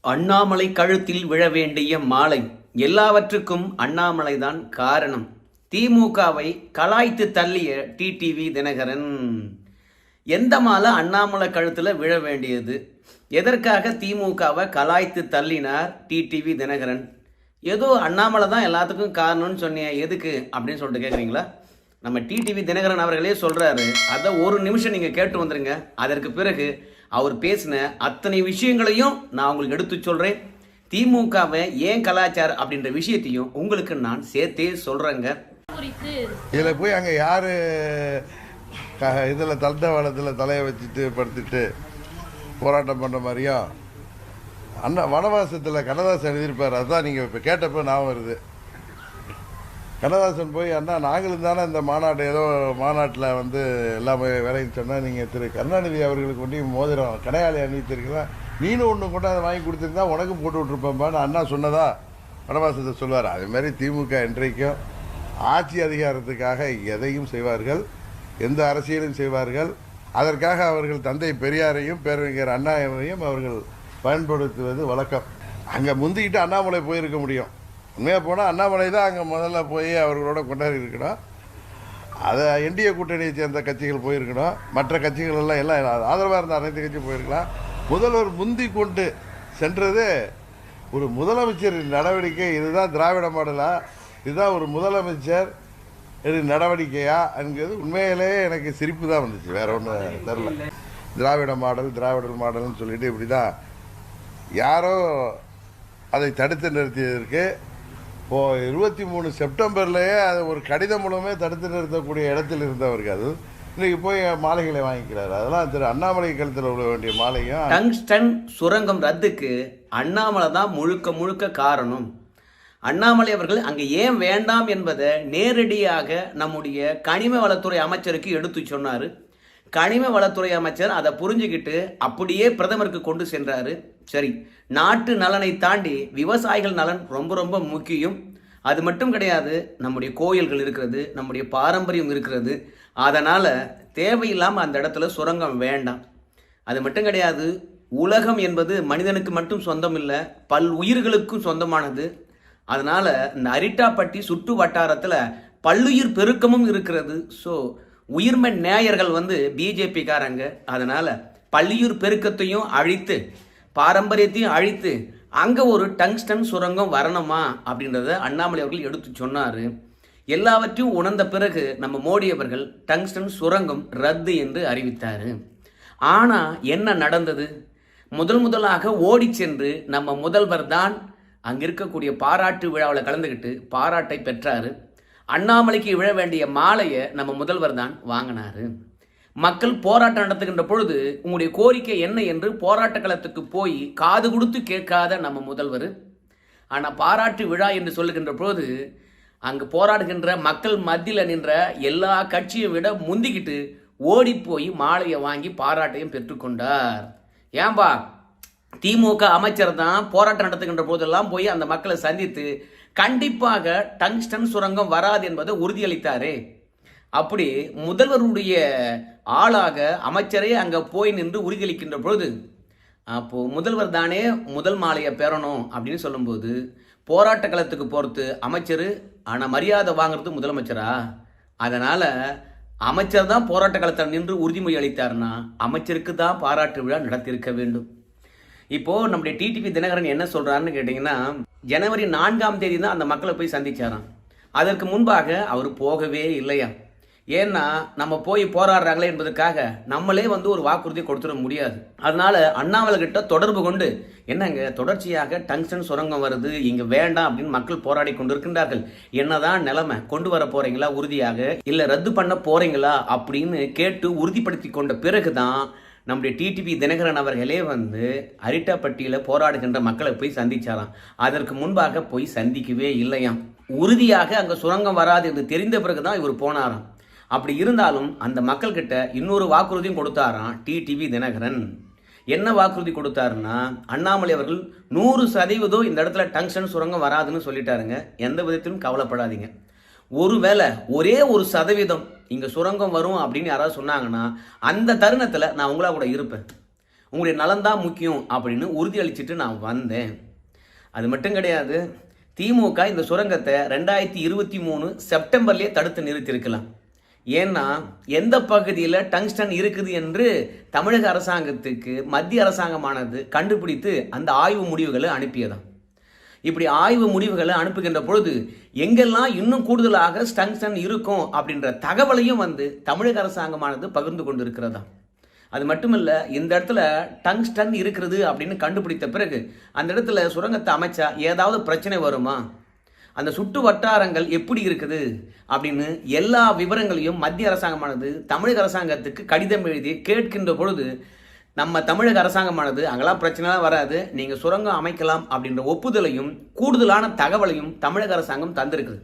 அண்ணாமலை கழுத்தில் விழ வேண்டிய மாலை. எல்லாவற்றுக்கும் அண்ணாமலைதான் காரணம். திமுகவை கலாய்த்து தள்ளிய டிடிவி தினகரன். எந்த மாலை அண்ணாமலை கழுத்தில் விழ வேண்டியது? எதற்காக திமுகவை கலாய்த்து தள்ளினார் டிடிவி தினகரன்? ஏதோ அண்ணாமலை தான் எல்லாத்துக்கும் காரணம்னு சொன்னீங்க எதுக்கு? அப்படின்னு சொல்லிட்டு கேட்குறீங்களா நம்ம டிடிவி தினகரன் அவர்களே சொல்றாரு அதை ஒரு நிமிஷம் நீங்க கேட்டு வந்துருங்க. அதற்கு பிறகு அவர் பேசின அத்தனை விஷயங்களையும் நான் உங்களுக்கு எடுத்து சொல்றேன். திமுகவை ஏன் கலாச்சாரம் அப்படின்ற விஷயத்தையும் உங்களுக்கு நான் சேர்த்தே சொல்றேங்க. இதில் போய் அங்கே யார் இதில் தண்டவாளத்தில் தலையை வச்சுட்டு படுத்துட்டு போராட்டம் பண்ணுற மாதிரியும் அண்ணா வனவாசத்தில் கண்ணதாசன் எழுதியிருப்பார். அதான் நீங்கள் இப்போ கேட்டப்போ ஞாபகம் வருது. கண்ணதாசன் போய் அண்ணா நாங்களும் தானே இந்த மாநாடு ஏதோ மாநாட்டில் வந்து எல்லாமே வேலைன்னு சொன்னால் நீங்கள் திரு கருணாநிதி அவர்களுக்கு ஒன்றி மோதிரம் கடையாளி அணிவித்திருக்கலாம் நீனும் ஒன்று கொண்டாந்து வாங்கி கொடுத்துருந்தா உனக்கும் போட்டு விட்ருப்பேன்பான்னு அண்ணா சொன்னதா? வனவாசத்தை சொல்லுவார் அதுமாரி திமுக இன்றைக்கும் ஆட்சி அதிகாரத்துக்காக எதையும் செய்வார்கள் எந்த அரசியலும் செய்வார்கள். அதற்காக அவர்கள் தந்தை பெரியாரையும் பேரறிஞர் அண்ணாவையும் அவர்கள் பயன்படுத்துவது வழக்கம். அங்கே முந்திக்கிட்டு அண்ணாமலை போயிருக்க முடியும். உண்மையாக போனால் அண்ணாமலை தான் அங்கே முதல்ல போய் அவர்களோட கொண்டாடி இருக்கணும் அதை என்டிஏ கூட்டணியை சேர்ந்த கட்சிகள் போயிருக்கணும் மற்ற கட்சிகள் எல்லாம் எல்லாம் ஆதரவாக இருந்த அனைத்து கட்சியும் போயிருக்கலாம். முதல்வர் முந்தி கொண்டு சென்றது ஒரு முதலமைச்சர் நடவடிக்கை. இதுதான் திராவிட மாடலா? இதுதான் ஒரு முதலமைச்சர் இது நடவடிக்கையா என்கிறது உண்மையிலேயே எனக்கு சிரிப்பு தான் வந்துச்சு. வேற ஒன்றும் தெரில திராவிட மாடல் திராவிட மாடல்னு சொல்லிட்டு இப்படி தான் யாரோ அதை தடுத்து நிறுத்தியதற்கு இப்போ இருபத்தி மூணு செப்டம்பர்லேயே அது ஒரு கடிதம் மூலமே தடுத்து நிறுத்தக்கூடிய இடத்தில் இருந்தவர்கள். அது இன்னைக்கு போய் மாலைகளை வாங்கிக்கிறாரு. அதெல்லாம் திரு அண்ணாமலை கழுத்தில் விட வேண்டிய மாலையும். டங்ஸ்டன் சுரங்கம் ரத்துக்கு அண்ணாமலை தான் முழுக்க முழுக்க காரணம். அண்ணாமலை அவர்கள் அங்கே ஏன் வேண்டாம் என்பதை நேரடியாக நம்முடைய கனிம வளத்துறை அமைச்சருக்கு எடுத்து சொன்னார். கனிம வளத்துறை அமைச்சர் அதை புரிஞ்சுக்கிட்டு அப்படியே பிரதமருக்கு கொண்டு சென்றாரு. சரி நாட்டு நலனை தாண்டி விவசாயிகள் நலன் ரொம்ப ரொம்ப முக்கியம். அது மட்டும் கிடையாது நம்முடைய கோயில்கள் இருக்கிறது நம்முடைய பாரம்பரியம் இருக்கிறது. அதனால் தேவையில்லாமல் அந்த இடத்துல சுரங்கம் வேண்டாம். அது மட்டும் கிடையாது உலகம் என்பது மனிதனுக்கு மட்டும் சொந்தம் இல்லை பல் உயிர்களுக்கும் சொந்தமானது. அதனால் இந்த அரிட்டாப்பட்டி சுற்று வட்டாரத்தில் பல்லுயிர் பெருக்கமும் இருக்கிறது. ஸோ உயிர்மென் நேயர்கள் வந்து பிஜேபிக்காரங்க. அதனால் பள்ளியூர் பெருக்கத்தையும் அழித்து பாரம்பரியத்தையும் அழித்து அங்கே ஒரு டங்ஸ்டன் சுரங்கம் வரணுமா அப்படின்றத அண்ணாமலை அவர்கள் எடுத்து சொன்னார். எல்லாவற்றையும் உணர்ந்த பிறகு நம்ம மோடி அவர்கள் டங்ஸ்டன் சுரங்கம் ரத்து என்று அறிவித்தார். ஆனால் என்ன நடந்தது? முதல் முதலாக ஓடி சென்று நம்ம முதல்வர் தான் அங்கே இருக்கக்கூடிய பாராட்டு விழாவில் கலந்துக்கிட்டு பாராட்டை பெற்றார். அண்ணாமலைக்கு விழ வேண்டிய மாலையை நம்ம முதல்வர் தான் வாங்கினாரு. மக்கள் போராட்டம் நடத்துகின்ற பொழுது உங்களுடைய கோரிக்கை என்ன என்று போராட்ட களத்துக்கு போய் காது கொடுத்து கேட்காத நம்ம முதல்வர். ஆனால் பாராட்டு விழா என்று சொல்லுகின்ற பொழுது அங்கு போராடுகின்ற மக்கள் மத்தியில் நின்ற எல்லா கட்சியை விட முந்திக்கிட்டு ஓடி போய் மாலையை வாங்கி பாராட்டையும் பெற்றுக்கொண்டார் ஏன்பா? திமுக அமைச்சர் தான் போராட்டம் நடத்துகின்ற போதெல்லாம் போய் அந்த மக்களை சந்தித்து கண்டிப்பாக டங்ஸ்டன் சுரங்கம் வராது என்பதை உறுதியளித்தாரே. அப்படி முதல்வருடைய ஆளாக அமைச்சரே அங்கே போய் நின்று உறுதியளிக்கின்ற பொழுது அப்போ முதல்வர் தானே முதல் மாலையை பெறணும் அப்படின்னு சொல்லும்போது போராட்ட களத்துக்கு போகிறது அமைச்சர் ஆனால் மரியாதை வாங்குறது முதலமைச்சரா? அதனால் அமைச்சர் தான் போராட்ட களத்தில் நின்று உறுதிமொழி அளித்தார்னா அமைச்சருக்கு தான் பாராட்டு விழா நடத்தியிருக்க வேண்டும். இப்போ நம்முடைய டிடிபி தினகரன் என்ன சொல்றாருன்னு கேட்டிங்கன்னா ஜனவரி நான்காம் தேதி தான் அந்த மக்களை போய் சந்திச்சாராம். அதற்கு முன்பாக அவர் போகவே இல்லையா? ஏன்னா நம்ம போய் போராடுறாங்களே என்பதற்காக நம்மளே வந்து ஒரு வாக்குறுதி கொடுத்துட முடியாது. அதனால அண்ணாமலைகிட்ட தொடர்பு கொண்டு என்னங்க தொடர்ச்சியாக டங்ஸ்டன் சுரங்கம் வருது இங்க வேண்டாம் அப்படின்னு மக்கள் போராடி கொண்டிருக்கின்றார்கள். என்னதான் நிலைமை? கொண்டு வர போறீங்களா உறுதியாக? இல்ல ரத்து பண்ண போறீங்களா? அப்படின்னு கேட்டு உறுதிப்படுத்தி கொண்ட பிறகுதான் நம்முடைய டிடிபி தினகரன் அவர்களே வந்து அரிட்டாப்பட்டியில் போராடுகின்ற மக்களை போய் சந்திச்சாராம். அதற்கு முன்பாக போய் சந்திக்கவே இல்லையாம். உறுதியாக அங்கே சுரங்கம் வராது என்று தெரிந்த பிறகு தான் இவர் போனாராம். அப்படி இருந்தாலும் அந்த மக்கள்கிட்ட இன்னொரு வாக்குறுதியும் கொடுத்தாராம் டிடிவி தினகரன். என்ன வாக்குறுதி கொடுத்தாருன்னா அண்ணாமலை அவர்கள் நூறு சதவீதம் இந்த இடத்துல டங்ஷன் சுரங்கம் வராதுன்னு சொல்லிட்டாருங்க. எந்த விதத்திலும் கவலைப்படாதீங்க. ஒருவேளை ஒரே ஒரு சதவீதம் இங்கே சுரங்கம் வரும் அப்படின்னு யாராவது சொன்னாங்கன்னா அந்த தருணத்தில் நான் உங்களா கூட இருப்பேன். உங்களுடைய நலன்தான் முக்கியம் அப்படின்னு உறுதியளிச்சிட்டு நான் வந்தேன். அது மட்டும் கிடையாது திமுக இந்த சுரங்கத்தை ரெண்டாயிரத்தி இருபத்தி மூணு செப்டம்பர்லேயே தடுத்து நிறுத்தியிருக்கலாம். ஏன்னா எந்த பகுதியில் டங்ஸ்டன் இருக்குது என்று தமிழக அரசாங்கத்துக்கு மத்திய அரசாங்கமானது கண்டுபிடித்து அந்த ஆய்வு முடிவுகளை அனுப்பியதான் இப்படி ஆய்வு முடிவுகளை அனுப்புகின்ற பொழுது எங்கெல்லாம் இன்னும் கூடுதலாக ஸ்டங்ஷன் இருக்கும் அப்படின்ற தகவலையும் வந்து தமிழக அரசாங்கமானது பகிர்ந்து கொண்டு இருக்கிறதா அது மட்டுமல்ல இந்த இடத்துல டங்ஸ்டன் இருக்கிறது அப்படின்னு கண்டுபிடித்த பிறகு அந்த இடத்துல சுரங்கத்தை அமைச்சா ஏதாவது பிரச்சனை வருமா? அந்த சுட்டு வட்டாரங்கள் எப்படி இருக்குது அப்படின்னு எல்லா விவரங்களையும் மத்திய அரசாங்கமானது தமிழக அரசாங்கத்துக்கு கடிதம் எழுதி கேட்கின்ற பொழுது நம்ம தமிழக அரசாங்கமானது அங்கெல்லாம் பிரச்சனைலாம் வராது. நீங்கள் சுரங்கம் அமைக்கலாம் அப்படின்ற ஒப்புதலையும் கூடுதலான தகவலையும் தமிழக அரசாங்கம் தந்திருக்குது.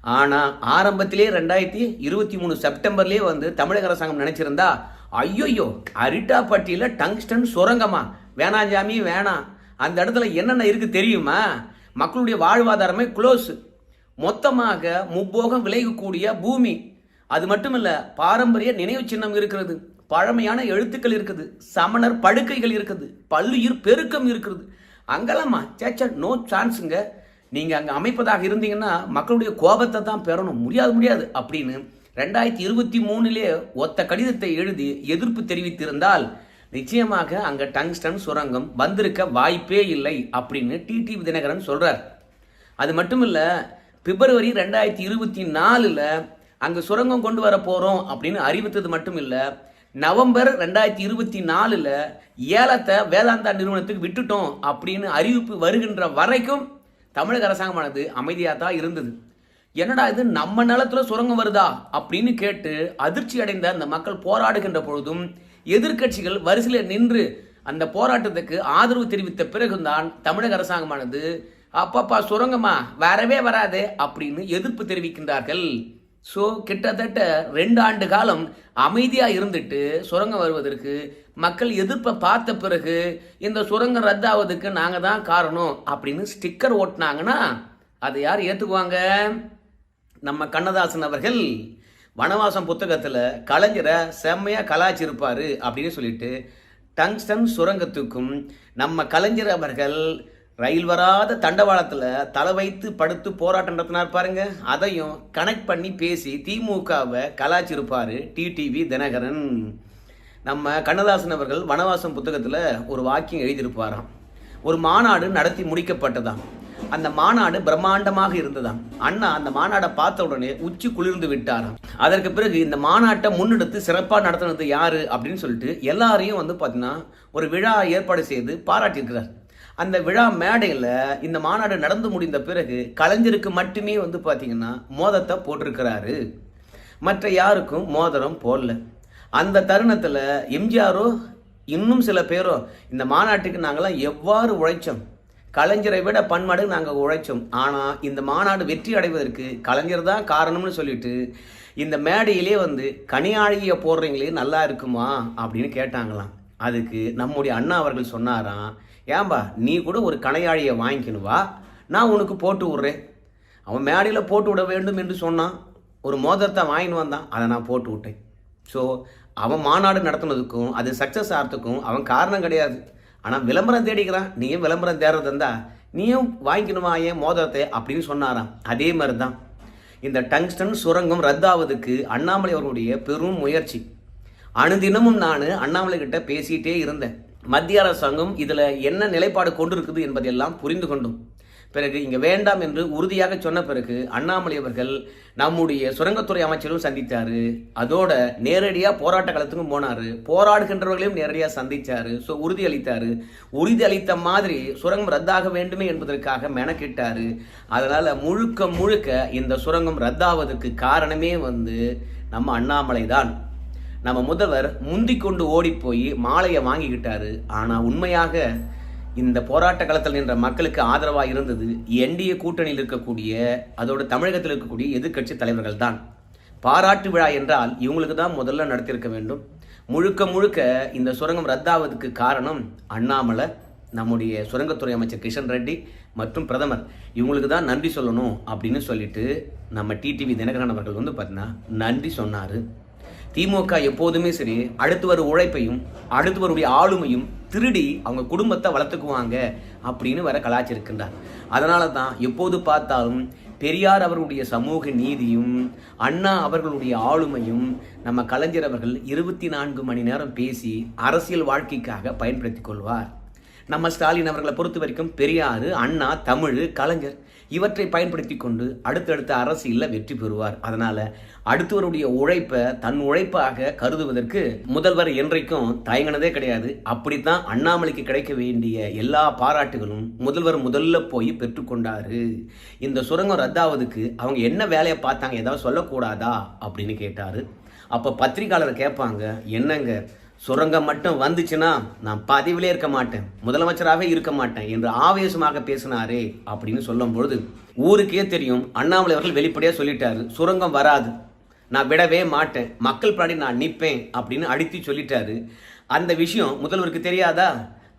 ஆனால் ஆரம்பத்திலே ரெண்டாயிரத்தி இருபத்தி மூணு செப்டம்பர்லேயே வந்து தமிழக அரசாங்கம் நினச்சிருந்தா ஐயோயோ அரிட்டாப்பட்டியில் டங்ஸ்டன் சுரங்கமா? வேணாம் ஜாமி வேணாம். அந்த இடத்துல என்னென்ன இருக்குது தெரியுமா? மக்களுடைய வாழ்வாதாரமே க்ளோஸ். மொத்தமாக முப்போகம் விளையக்கூடிய பூமி. அது மட்டும் இல்லை பாரம்பரிய நினைவு சின்னம் இருக்கிறது. பழமையான எழுத்துக்கள் இருக்குது. சமணர் படுக்கைகள் இருக்குது. பல்லுயிர் பெருக்கம் இருக்கிறது அங்கெல்லாமா சேச்சா நோ சான்ஸுங்க நீங்கள் அங்கே அமைப்பதாக இருந்தீங்கன்னா மக்களுடைய கோபத்தை தான் பெறணும். முடியாது முடியாது. அப்படின்னு ரெண்டாயிரத்தி இருபத்தி மூணுலே ஒத்த கடிதத்தை எழுதி எதிர்ப்பு தெரிவித்திருந்தால் நிச்சயமாக அங்கே டங்ஸ்டன் சுரங்கம் வந்திருக்க வாய்ப்பே இல்லை அப்படின்னு டிடிவி தினகரன் சொல்கிறார் அது மட்டும் இல்லை பிப்ரவரி ரெண்டாயிரத்தி இருபத்தி நாலில் அங்கே சுரங்கம் கொண்டு வர போகிறோம் அப்படின்னு அறிவித்தது மட்டும் இல்லை நவம்பர் ரெண்டாயிரத்தி இருபத்தி நாலில் ஏலத்தை வேதாந்தா நிறுவனத்துக்கு விட்டுட்டோம் அப்படின்னு அறிவிப்பு வருகின்ற வரைக்கும் தமிழக அரசாங்கமானது அமைதியாக தான் இருந்தது. என்னடா இது நம்ம நிலத்தில் சுரங்கம் வருதா அப்படின்னு கேட்டு அதிர்ச்சி அடைந்த அந்த மக்கள் போராடுகின்ற பொழுதும் எதிர்க்கட்சிகள் வரிசையில் நின்று அந்த போராட்டத்துக்கு ஆதரவு தெரிவித்த பிறகுதான் தமிழக அரசாங்கமானது அப்பப்பா சுரங்கமா வரவே வராது அப்படின்னு எதிர்ப்பு தெரிவிக்கின்றார்கள். ஸோ கிட்டத்தட்ட ரெண்டு ஆண்டு காலம் அமைதியாக இருந்துட்டு சுரங்கம் வருவதற்கு மக்கள் எதிர்ப்பை பார்த்த பிறகு இந்த சுரங்கம் ரத்தாவதுக்கு நாங்கள் தான் காரணம் அப்படின்னு ஸ்டிக்கர் ஓட்டினாங்கன்னா அதை யார் ஏற்றுக்குவாங்க நம்ம கண்ணதாசன் அவர்கள் வனவாசம் புத்தகத்தில் கலைஞரை செம்மையாக கலாச்சிருப்பார் அப்படின்னு சொல்லிட்டு டங்ஸ்டன் சுரங்கத்துக்கும் நம்ம கலைஞர் அவர்கள் ரயில் வராத தண்டவாளத்தில் தலை வைத்து படுத்து போராட்டம் நடத்தினார் பாருங்க. அதையும் கனெக்ட் பண்ணி பேசி திமுகவை கலாச்சிருப்பார் டிடிவி தினகரன். நம்ம கண்ணதாசன் அவர்கள் வனவாசம் புத்தகத்தில் ஒரு வாக்கியம் எழுதியிருப்பாராம். ஒரு மாநாடு நடத்தி முடிக்கப்பட்டதாம். அந்த மாநாடு பிரம்மாண்டமாக இருந்ததாம். அண்ணா அந்த மாநாடை பார்த்த உடனே உச்சி குளிர்ந்து விட்டாராம். அதற்கு பிறகு இந்த மாநாட்டை முன்னெடுத்து சிறப்பாக நடத்தினது யாரு அப்படின்னு சொல்லிட்டு எல்லாரையும் வந்து பார்த்தீங்கன்னா ஒரு விழா ஏற்பாடு செய்து பாராட்டியிருக்கிறார். அந்த விழா மேடையில் இந்த மாநாடு நடந்து முடிந்த பிறகு கலைஞருக்கு மட்டுமே வந்து பார்த்தீங்கன்னா மோதத்தை போட்டிருக்கிறாரு. மற்ற யாருக்கும் மோதிரம் போடல. அந்த தருணத்தில் எம்ஜிஆரோ இன்னும் சில பேரோ இந்த மாநாட்டுக்கு நாங்களாம் எவ்வாறு உழைச்சோம்? கலைஞரை விட பன்மடு நாங்கள் உழைச்சோம். ஆனால் இந்த மாநாடு வெற்றி அடைவதற்கு கலைஞர் தான் காரணம்னு சொல்லிட்டு இந்த மேடையிலே வந்து கனியாழியை போடுறீங்களே நல்லா இருக்குமா? அப்படின்னு கேட்டாங்களாம். அதுக்கு நம்முடைய அண்ணா அவர்கள் சொன்னாராம் ஏன்பா நீ கூட ஒரு கலையாழியை வாங்கிக்கணும் வா. நான் உனக்கு போட்டு விட்றேன். அவன் மேடையில் போட்டு விட வேண்டும் என்று சொன்னான். ஒரு மோதிரத்தை வாங்கின்னு வந்தான். அதை நான் போட்டு விட்டேன். ஸோ அவன் மாநாடு நடத்தினதுக்கும் அது சக்ஸஸ் ஆகிறதுக்கும் அவன் காரணம் கிடையாது. ஆனால் விளம்பரம் தேடிக்கிறான். நீயும் விளம்பரம் தேடுறது இருந்தா? நீயும் வாங்கிக்கணுமா ஏன் மோதிரத்தை அப்படின்னு சொன்னாராம். அதே மாதிரி தான் இந்த டங்ஸ்டன் சுரங்கம் ரத்தாவதுக்கு அண்ணாமலை அவர்களுடைய பெரும் முயற்சி. அணுதினமும் நான் அண்ணாமலை கிட்ட பேசிகிட்டே இருந்தேன். மத்திய அரசாங்கம் இதில் என்ன நிலைப்பாடு கொண்டிருக்குது என்பதையெல்லாம் புரிந்து கொண்டோம். பிறகு இங்கே வேண்டாம் என்று உறுதியாக சொன்ன பிறகு அண்ணாமலை அவர்கள் நம்முடைய சுரங்கத்துறை அமைச்சரும் சந்தித்தார் அதோட நேரடியாக போராட்ட களத்துக்கும் போனார். போராடுகின்றவர்களையும் நேரடியாக சந்தித்தார் ஸோ உறுதி அளித்தார் உறுதி அளித்த மாதிரி சுரங்கம் ரத்தாக வேண்டுமே என்பதற்காக மெனக்கிட்டார். அதனால் முழுக்க முழுக்க இந்த சுரங்கம் ரத்தாவதற்கு காரணமே வந்து நம்ம அண்ணாமலை தான் நம்ம முதல்வர் முந்தி கொண்டு ஓடி போய் மாலையை வாங்கிக்கிட்டாரு. ஆனால் உண்மையாக இந்த போராட்ட களத்தில் நின்ற மக்களுக்கு ஆதரவாக இருந்தது என்டிஏ கூட்டணியில் இருக்கக்கூடிய அதோட தமிழகத்தில் இருக்கக்கூடிய எதிர்க்கட்சி தலைவர்கள் தான் பாராட்டு விழா என்றால் இவங்களுக்கு தான் முதல்ல நடத்தியிருக்க வேண்டும். முழுக்க முழுக்க இந்த சுரங்கம் ரத்தாவதுக்கு காரணம் அண்ணாமலை நம்முடைய சுரங்கத்துறை அமைச்சர் கிஷன் ரெட்டி மற்றும் பிரதமர். இவங்களுக்கு தான் நன்றி சொல்லணும் அப்படின்னு சொல்லிட்டு நம்ம டிடிவி தினகரன் அவர்கள் வந்து பார்த்தீங்கன்னா நன்றி சொன்னார். திமுக எப்போதுமே சரி அடுத்து வரும் உழைப்பையும் அடுத்து வருடைய ஆளுமையும் திருடி அவங்க குடும்பத்தை வளர்த்துக்குவாங்க அப்படின்னு வர கலாச்சிருக்கின்றார் அதனால தான் எப்போது பார்த்தாலும் பெரியார் அவர்களுடைய சமூக நீதியும் அண்ணா அவர்களுடைய ஆளுமையும் நம்ம கலைஞர் அவர்கள் இருபத்தி நான்கு மணி நேரம் பேசி அரசியல் வாழ்க்கைக்காக பயன்படுத்தி கொள்வார். நம்ம ஸ்டாலின் அவர்களை பொறுத்த வரைக்கும் பெரியார் அண்ணா தமிழ் கலைஞர் இவற்றை பயன்படுத்தி கொண்டு அடுத்தடுத்த அரசியலில் வெற்றி பெறுவார். அதனால அடுத்தவருடைய உழைப்பை தன் உழைப்பாக கருதுவதற்கு முதல்வர் என்றைக்கும் தயங்கினதே கிடையாது. அப்படித்தான் அண்ணாமலைக்கு கிடைக்க வேண்டிய எல்லா பாராட்டுகளும் முதல்வர் முதல்ல போய் பெற்றுக்கொண்டாரு இந்த சுரங்கம் ரத்தாவதுக்கு அவங்க என்ன வேலையை பார்த்தாங்க? ஏதாவது சொல்லக்கூடாதா? அப்படின்னு கேட்டாரு. அப்போ பத்திரிகையாளர் கேட்பாங்க என்னங்க? சுரங்கம் மட்டும் வந்துச்சுன்னா நான் பதவியிலே இருக்க மாட்டேன் முதலமைச்சராகவே இருக்க மாட்டேன் என்று ஆவேசமாக பேசினாரே அப்படின்னு சொல்லும் பொழுது ஊருக்கே தெரியும் அண்ணாமலை அவர்கள் வெளிப்படையாக சொல்லிட்டாரு சுரங்கம் வராது நான் விடவே மாட்டேன் மக்கள் படி நான் நிற்பேன் அப்படின்னு அடித்து சொல்லிட்டாரு. அந்த விஷயம் முதல்வருக்கு தெரியாதா?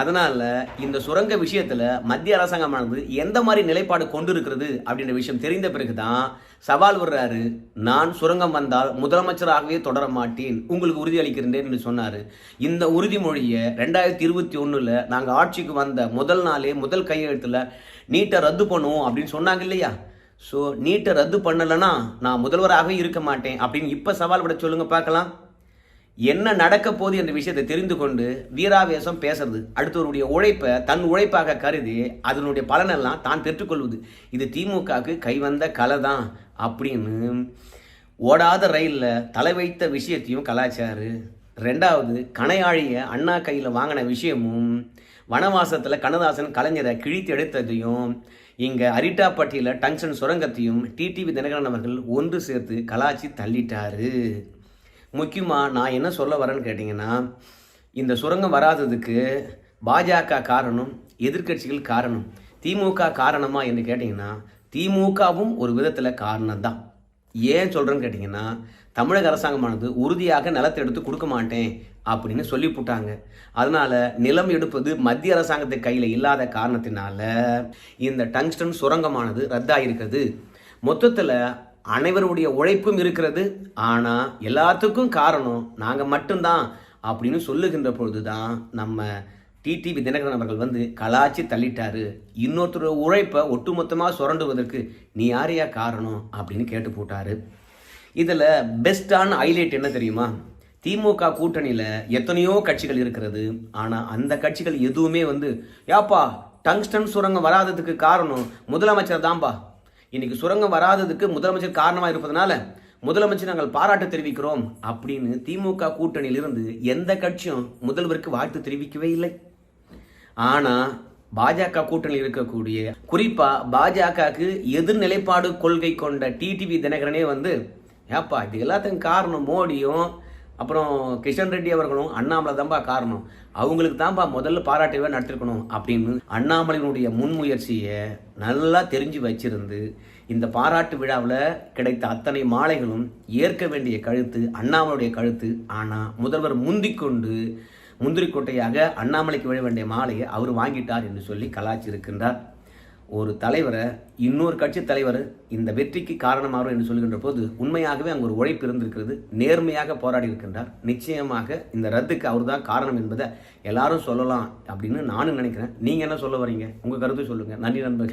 அதனால இந்த சுரங்க விஷயத்துல மத்திய அரசாங்கமானது எந்த மாதிரி நிலைப்பாடு கொண்டு இருக்கிறது அப்படின்ற விஷயம் தெரிந்த பிறகுதான் சவால் விடுறாரு. நான் சுரங்கம் வந்தால் முதலமைச்சராகவே தொடர மாட்டேன். உங்களுக்கு உறுதி அளிக்கிறேன் என்று சொன்னாரு. இந்த உறுதிமொழியை ரெண்டாயிரத்தி இருபத்தி ஒண்ணுல நாங்க ஆட்சிக்கு வந்த முதல் நாளே முதல் கையெழுத்துல நீட்டை ரத்து பண்ணுவோம் அப்படின்னு சொன்னாங்க இல்லையா? ஸோ நீட்டை ரத்து பண்ணலைன்னா நான் முதல்வராகவே இருக்க மாட்டேன் அப்படின்னு இப்போ சவால் விட சொல்லுங்க பார்க்கலாம். என்ன நடக்க போகுது என்ற விஷயத்தை தெரிந்து கொண்டு வீராவேசம் பேசுறது. அடுத்தவருடைய உழைப்பை தன் உழைப்பாக கருதி அதனுடைய பலனெல்லாம் தான் பெற்றுக்கொள்வது இது திமுகவுக்கு கைவந்த கலை தான் அப்படின்னு ஓடாத ரயிலில் தலை வைத்த விஷயத்தையும் கலாச்சாரு. ரெண்டாவது கணையாழிய அண்ணா கையில் வாங்கின விஷயமும் வனவாசத்தில் கண்ணதாசன் கலைஞரை கிழித்து எடுத்ததையும் இங்கே அரிட்டாப்பட்டியில் டங்ஷன் சுரங்கத்தையும் டிடிவி தினகரன் அவர்கள் ஒன்று சேர்த்து கலாச்சி தள்ளிட்டாரு. முக்கியமாக நான் என்ன சொல்ல வரேன்னு கேட்டிங்கன்னா இந்த சுரங்கம் வராததுக்கு பாஜக காரணம் எதிர்க்கட்சிகள் காரணம் திமுக காரணமா என்று கேட்டிங்கன்னா திமுகவும் ஒரு விதத்தில் காரணம் தான் ஏன் சொல்கிறேன்னு கேட்டிங்கன்னா தமிழக அரசாங்கமானது உறுதியாக நிலத்தை எடுத்து கொடுக்க மாட்டேன் அப்படின்னு சொல்லி போட்டாங்க அதனால் நிலம் எடுப்பது மத்திய அரசாங்கத்து கையில் இல்லாத காரணத்தினால இந்த டங்ஸ்டன் சுரங்கமானது ரத்தாயிருக்குது மொத்தத்தில் அனைவருடைய உழைப்பும் இருக்கிறது. ஆனால் எல்லாத்துக்கும் காரணம் நாங்கள் மட்டும்தான் அப்படின்னு சொல்லுகின்ற பொழுது தான் நம்ம டிடிவி தினகரன் அவர்கள் வந்து கலாச்சி தள்ளிட்டாரு. இன்னொருத்தர் உழைப்பை ஒட்டுமொத்தமாக சுரண்டுவதற்கு நீ யாரையா காரணம் அப்படின்னு கேட்டு போட்டாரு. இதில் பெஸ்டான ஹைலைட் என்ன தெரியுமா? திமுக கூட்டணியில் எத்தனையோ கட்சிகள் இருக்கிறது. ஆனால் அந்த கட்சிகள் எதுவுமே வந்து யாப்பா டங்ஸ்டன் சுரங்கம் வராததுக்கு காரணம் முதலமைச்சர் தான்பா. இன்னைக்கு சுரங்கம் வராததுக்கு முதலமைச்சர் காரணமாக இருப்பதனால முதலமைச்சர் நாங்கள் பாராட்டு தெரிவிக்கிறோம் அப்படின்னு திமுக கூட்டணியிலிருந்து எந்த கட்சியும் முதல்வருக்கு வாழ்த்து தெரிவிக்கவே இல்லை. ஆனால் பாஜக கூட்டணியில் இருக்கக்கூடிய குறிப்பாக பாஜகவுக்கு எதிர்நிலைப்பாடு கொள்கை கொண்ட டிடிவி தினகரனே வந்து ஏப்பா இது எல்லாத்துக்கும் காரணம் மோடியும் அப்புறம் கிஷன் ரெட்டி அவர்களும் அண்ணாமலை தான்பா காரணம். அவங்களுக்கு தான்பா முதல்ல பாராட்டுவே நடத்திருக்கணும் அப்படின்னு அண்ணாமலையினுடைய முன்முயற்சியை நல்லா தெரிஞ்சு வச்சிருந்து இந்த பாராட்டு விழாவில் கிடைத்த அத்தனை மாலைகளும் ஏற்க வேண்டிய கழுத்து அண்ணாமலையுடைய கழுத்து ஆனால் முதல்வர் முந்திக்கொண்டு முந்திரிக்கோட்டையாக அண்ணாமலைக்கு விழ வேண்டிய மாலையை அவர் வாங்கிட்டார் என்று சொல்லி கலாச்சிருக்கின்றார் ஒரு தலைவரை இன்னொரு கட்சி தலைவர் இந்த வெற்றிக்கு காரணமாகும் என்று சொல்கின்ற போது உண்மையாகவே அங்கே ஒரு உழைப்பு இருந்திருக்கிறது. நேர்மையாக போராடி இருக்கின்றார். நிச்சயமாக இந்த ரத்துக்கு அவர் தான் காரணம் என்பதை எல்லாரும் சொல்லலாம் அப்படின்னு நானும் நினைக்கிறேன். நீங்கள் என்ன சொல்ல வரீங்க? உங்கள் கருத்து சொல்லுங்கள் நன்றி நண்பர்கள்.